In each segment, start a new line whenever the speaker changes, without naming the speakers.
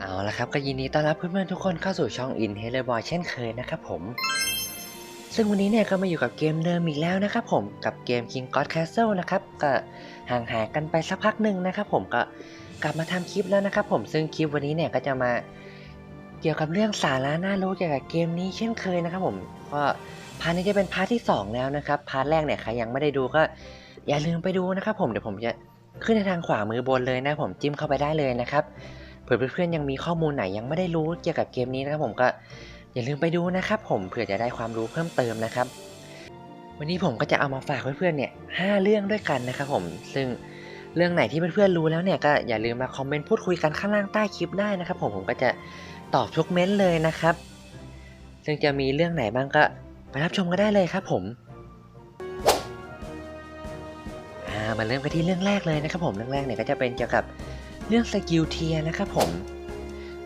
เอาละครับก็ยินดีต้อนรับเพื่อนๆทุกคนเข้าสู่ช่อง In h e l l Boy เช่นเคยนะครับผม ซึ่งวันนี้เนี่ยก็มาอยู่กับเกมเดิมอีกแล้วนะครับผมกับเกม King God Castle นะครับก็ห่างหายกันไปสักพักหนึ่งนะครับผมก็กลับมาทำคลิปแล้วนะครับผมซึ่งคลิปวันนี้เนี่ยก็จะมาเกี่ยวกับเรื่องสาระน่ารู้เกี่ยวกับเกมนี้เช่นเคยนะครับผมก็พาร์ทนี้จะเป็นพาร์ทที่สองแล้วนะครับพาร์ทแรกเนี่ยใครยังไม่ได้ดูก็อย่าลืมไปดูนะครับผมเดี๋ยวผมจะขึ้นในทางขวามือบนเลยนะผมจิ้มเข้าไปได้เลยนะครับ เผื่อเพื่อนๆยังมีข้อมูลไหนยังไม่ได้รู้เกี่ยวกับเกมนี้นะครับผมก็อย่าลืมไปดูนะครับผมเผื่อจะได้ความรู้เพิ่มเติมนะครับ วันนี้ผมก็จะเอามาฝากเพื่อนๆเนี่ยห้าเรื่องด้วยกันนะครับผมซึ่งเรื่องไหนที่เพื่อนๆรู้แล้วเนี่ยก็อย่าลืมมาคอมเมนต์พูดคุยกันข้างล่างใต้คลิปได้นะครับผมผมก็จะตอบทุกเม้นต์เลยนะครับ ซึ่งจะมีเรื่องไหนบ้างก็ไปรับชมกันได้เลยครับผมมาเริ่มกันที่เรื่องแรกเลยนะครับผมเรื่องแรกเนี่ยก็จะเป็นเกี่ยวกับ เรื่องสกิลเทียนะครับผม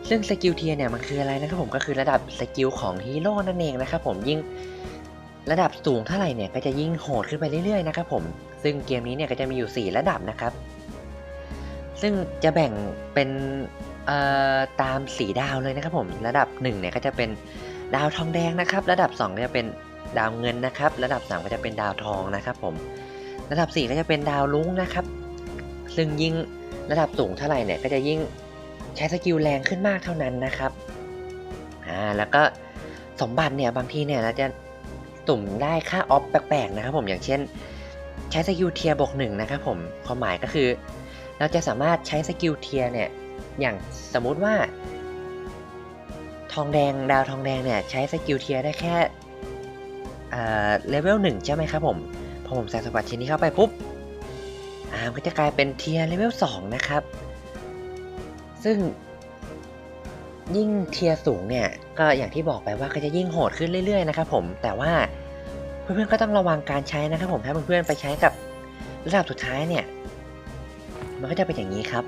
ซึ่งสกิลเทียเนี่ยมันคืออะไรนะครับผมก็คือระดับสกิลของฮีโร่นั่นเองนะครับผมยิ่งระดับสูงเท่าไหร่เนี่ยก็จะยิ่งโหดขึ้นไปเรื่อยๆนะครับผมซึ่งเกมนี้เนี่ยก็จะมีอยู่ 4 ระดับนะครับ ซึ่งจะแบ่งเป็นตามสีดาวเลยนะครับผมระดับ1เนี่ยก็จะเป็นดาวทองแดงนะครับ ระดับ2ก็จะเป็นดาวเงินนะครับ ระดับ 3 ก็จะเป็นดาวทองนะครับผมระดับ 4 ก็จะเป็นดาวลุ้งนะครับ ซึ่งยิ่ง ระดับสูงเท่าไหร่เนี่ยก็จะยิ่งใช้สกิลแรงขึ้นมากเท่านั้นนะครับอ่าแล้วก็สมบัติเนี่ยบางทีเนี่ยเราจะตุ่มได้ค่าออฟแปลกๆนะครับผมอย่างเช่น ใช้สกิลเทียบวกหนึ่งนะครับผมความหมายก็คือ เราจะสามารถใช้สกิลเทียเนี่ยอย่างสมมุติว่า ทองแดงดาวทองแดงเนี่ยใช้สกิลเทียได้แค่เลเวลหนึ่งใช่ไหมครับผมพอผมใส่สมบัติชิ้นนี้เข้าไปปุ๊บ อ่ามันก็จะกลายเป็นเทียร์เลเวล2นะครับ ซึ่งยิ่งเทียร์สูงเนี่ย ก็อย่างที่บอกไปว่าก็จะยิ่งโหดขึ้นเรื่อยๆนะครับผมแต่ว่าเพื่อนๆก็ต้องระวังการใช้นะครับผมถ้าเพื่อนๆไปใช้กับระดับสุดท้ายเนี่ย มันก็จะเป็นอย่างนี้ครับ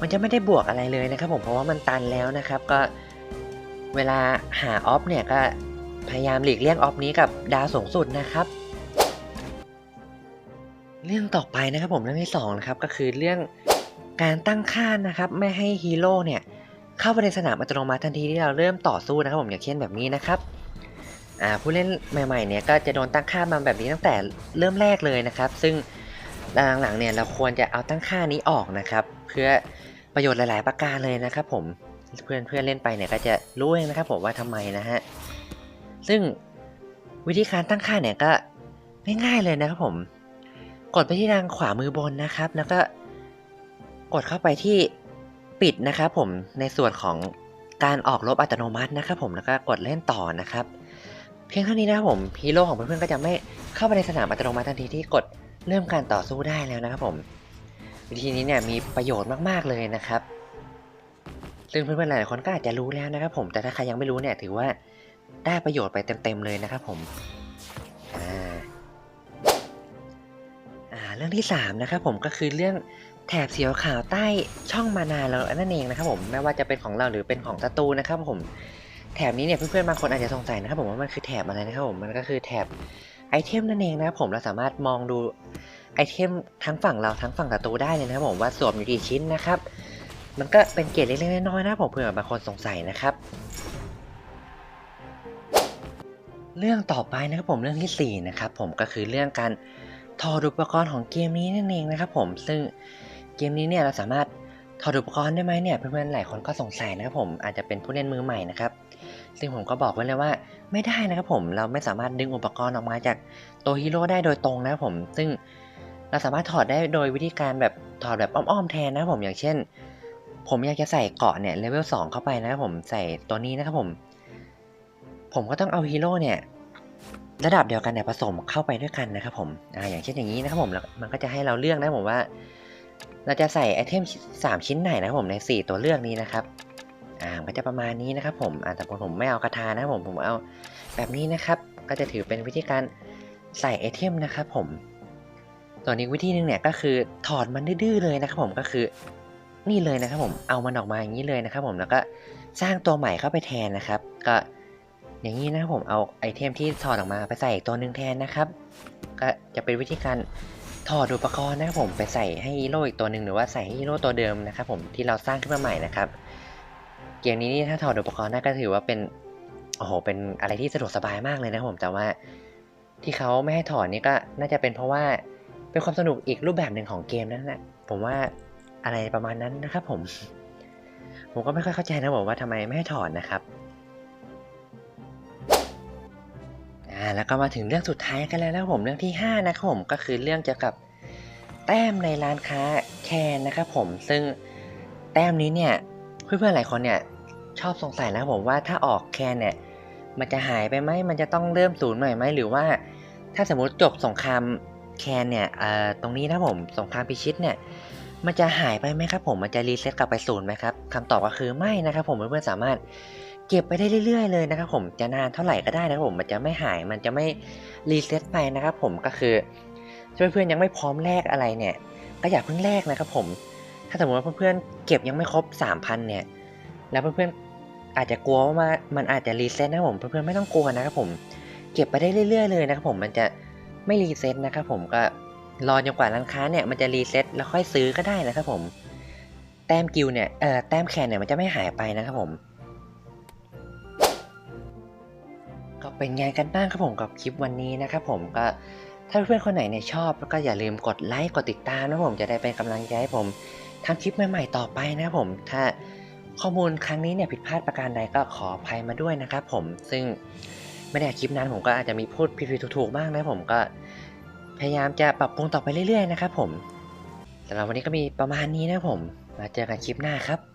มันจะไม่ได้บวกอะไรเลยนะครับผมเพราะว่ามันตันแล้วนะครับก็เวลาหาออฟเนี่ยก็พยายามหลีกเลี่ยงออฟนี้กับดาวสูงสุดนะครับ เรื่องต่อไปนะครับผมเรื่องที่สองนะครับก็คือเรื่องการตั้งค่านะครับไม่ให้ฮีโร่เนี่ยเข้าไปในสนามอัตโนมัติทันทีที่เราเริ่มต่อสู้นะครับผมอย่างเช่นแบบนี้นะครับผู้เล่นใหม่ๆเนี่ยก็จะโดนตั้งค่ามาแบบนี้ตั้งแต่เริ่มแรกเลยนะครับ ซึ่งหลังๆเนี่ยเราควรจะเอาตั้งค่านี้ออกนะครับ เพื่อประโยชน์หลาย ๆ ประการเลยนะครับ ผมเพื่อนเพื่อนๆเล่นไปเนี่ยก็จะรู้เองนะครับผมว่าทำไมนะฮะซึ่งวิธีการตั้งค่าเนี่ยก็ง่ายๆเลยนะครับผม กดไปที่ทางขวามือบนนะครับ แล้วก็กดเข้าไปที่ปิดนะครับผมในส่วนของการออกลบอัตโนมัตินะครับผมแล้วก็กดเล่นต่อนะครับ เพียงเท่านี้นะครับผมฮีโร่ของเพื่อนๆก็จะไม่เข้าไปในสนามอัตโนมัติทันทีที่กดเริ่มการต่อสู้ได้แล้วนะครับผม วิธีนี้เนี่ยมีประโยชน์มากๆเลยนะครับ ซึ่งเพื่อนๆหลายคนก็อาจจะรู้แล้วนะครับผมแต่ถ้าใครยังไม่รู้เนี่ยถือว่าได้ประโยชน์ไปเต็มๆเลยนะครับผม เรื่องที่3นะครับผมก็คือเรื่องแถบสีขาวใต้ช่องมานาเรานั่นเองนะครับผมไม่ว่าจะเป็นของเราหรือเป็นของศัตรูนะครับผมแถบนี้เนี่ยเพื่อนๆบางคนอาจจะสงสัยนะครับผมว่ามันคือแถบอะไรนะครับผมมันก็คือแถบไอเทมนั่นเองนะครับผมเราสามารถมองดูไอเทมทั้งฝั่งเราทั้งฝั่งศัตรูได้เลยนะครับผมว่าสวมอยู่กี่ชิ้นนะครับ มันก็เป็นเกรดเล็กๆน้อยๆนะผมเผื่อบางคนสงสัยนะครับเรื่องต่อไปนะครับผมเรื่องที่สี่นะครับผมก็คือเรื่องการ ถอดอุปกรณ์ของเกมนี้นั่นเองนะครับผมซึ่งเกมนี้เนี่ยเราสามารถถอดอุปกรณ์ได้ไหมเนี่ยเพื่อนๆหลายคนก็สงสัยนะครับผมอาจจะเป็นผู้เล่นมือใหม่นะครับซึ่งผมก็บอกไว้เลยว่าไม่ได้นะครับผมเราไม่สามารถดึงอุปกรณ์ออกมาจากตัวฮีโร่ได้โดยตรงนะครับผมซึ่งเราสามารถถอดได้โดยวิธีการแบบถอดแบบอ้อมๆแทนนะครับผมอย่างเช่น ผมอยากจะใส่เกาะเนี่ยเลเวล2เข้าไปนะครับผมใส่ตัวนี้นะครับผม ผมก็ต้องเอาฮีโร่เนี่ย ระดับเดียวกันเนี่ยผสมเข้าไปด้วยกันนะครับผมอ่าอย่างเช่นอย่างนี้นะครับผมแล้วมันก็จะให้เราเลือกนะผมว่า เราจะใส่ไอเทม3 ชิ้นไหนนะครับผมใน 4 ตัวเลือกนี้นะครับอ่าก็จะประมาณนี้นะครับผมอ่าแต่ผมไม่เอากระทานะครับผมผมเอาแบบนี้นะครับ ก็จะถือเป็นวิธีการใส่ไอเทมนะครับผมส่วนอีกวิธีหนึงเนี่ยก็คือถอดมันดื้อเลยนะครับผมก็คือนี่เลยนะครับผมเอามันออกมาอย่างนี้เลยนะครับผมแล้วก็สร้างตัวใหม่เข้าไปแทนนะครับ ก็ อย่างนี้นะผมเอาไอเทมที่ถอดออกมาไปใส่อีกตัวหนึ่งแทนนะครับ ก็จะเป็นวิธีการถอดอุปกรณ์นะครับผมไปใส่ให้ฮีโร่อีกตัวหนึ่งหรือว่าใส่ให้ฮีโร่ตัวเดิมนะครับผมที่เราสร้างขึ้นมาใหม่นะครับ เกมนี้นี่ถ้าถอดอุปกรณ์ได้ก็ถือว่าเป็นโอ้โหเป็นอะไรที่สะดวกสบายมากเลยนะผมแต่ว่าที่เขาไม่ให้ถอดนี่ก็น่าจะเป็นเพราะว่าเป็นความสนุกอีกรูปแบบหนึ่งของเกมนั้นนะผมว่าอะไรประมาณนั้นนะครับผม ผมก็ไม่ค่อยเข้าใจนะผมว่าทำไมไม่ให้ถอดนะครับ แล้วก็มาถึงเรื่องสุดท้ายกันแล้วนะผมเรื่องที่ห้านะครับผมก็คือเรื่องเกี่ยวกับแต้มในร้านค้าแคนนะครับผมซึ่งแต้มนี้เนี่ยเพื่อนๆหลายคนเนี่ยชอบสงสัยนะผมว่าถ้าออกแคนเนี่ยมันจะหายไปไหมมันจะต้องเริ่มศูนย์ใหม่ไหมหรือว่า ถ้าสมมุติจบสงครามแคนเนี่ยตรงนี้นะผมสงครามพิชิตเนี่ยมันจะหายไปไหมครับผมมันจะรีเซ็ตกลับไปศูนย์ไหมครับคำตอบก็คือไม่นะครับผมเพื่อนๆสามารถ เก็บไปได้เรื่อยๆเลยนะครับผมจะนานเท่าไหร่ก็ได้นะครับผมมันจะไม่หายมันจะไม่รีเซ็ตไปนะครับผมก็คือถ้าเพื่อนๆยังไม่พร้อมแลกอะไรเนี่ย ก็อย่าเพิ่งแลกนะครับผม ถ้าสมมติว่าเพื่อนๆเก็บยังไม่ครบ 3,000 เนี่ย แล้วเพื่อนๆอาจจะกลัวว่ามันอาจจะรีเซ็ตนะครับผมเพื่อนๆไม่ต้องกลัวนะครับผมเก็บไปได้เรื่อยๆเลยนะครับผมมันจะไม่รีเซ็ตนะครับผมก็รอจนกว่าร้านค้าเนี่ยมันจะรีเซ็ตแล้วค่อยซื้อก็ได้นะครับผม แต้มกิลเนี่ยเอ่อแต้มแคนเนี่ยมันจะไม่หายไปนะครับผม เป็นไงกันบ้างครับผมกับคลิปวันนี้นะครับผมก็ถ้าเพื่อนคนไหนเนี่ยชอบก็อย่าลืมกดไลค์กดติดตามนะผมจะได้เป็นกำลังใจให้ผมทำคลิปใหม่ๆต่อไปนะครับผมถ้าข้อมูลครั้งนี้เนี่ยผิดพลาดประการใดก็ขออภัยมาด้วยนะครับผมซึ่งไม่ได้คลิปนั้นผมก็อาจจะมีพูดผิดๆถูกๆบ้างนะผมก็พยายามจะปรับปรุงต่อไปเรื่อยๆนะครับผมสำหรับวันนี้ก็มีประมาณนี้นะผม มาเจอกันคลิปหน้าครับ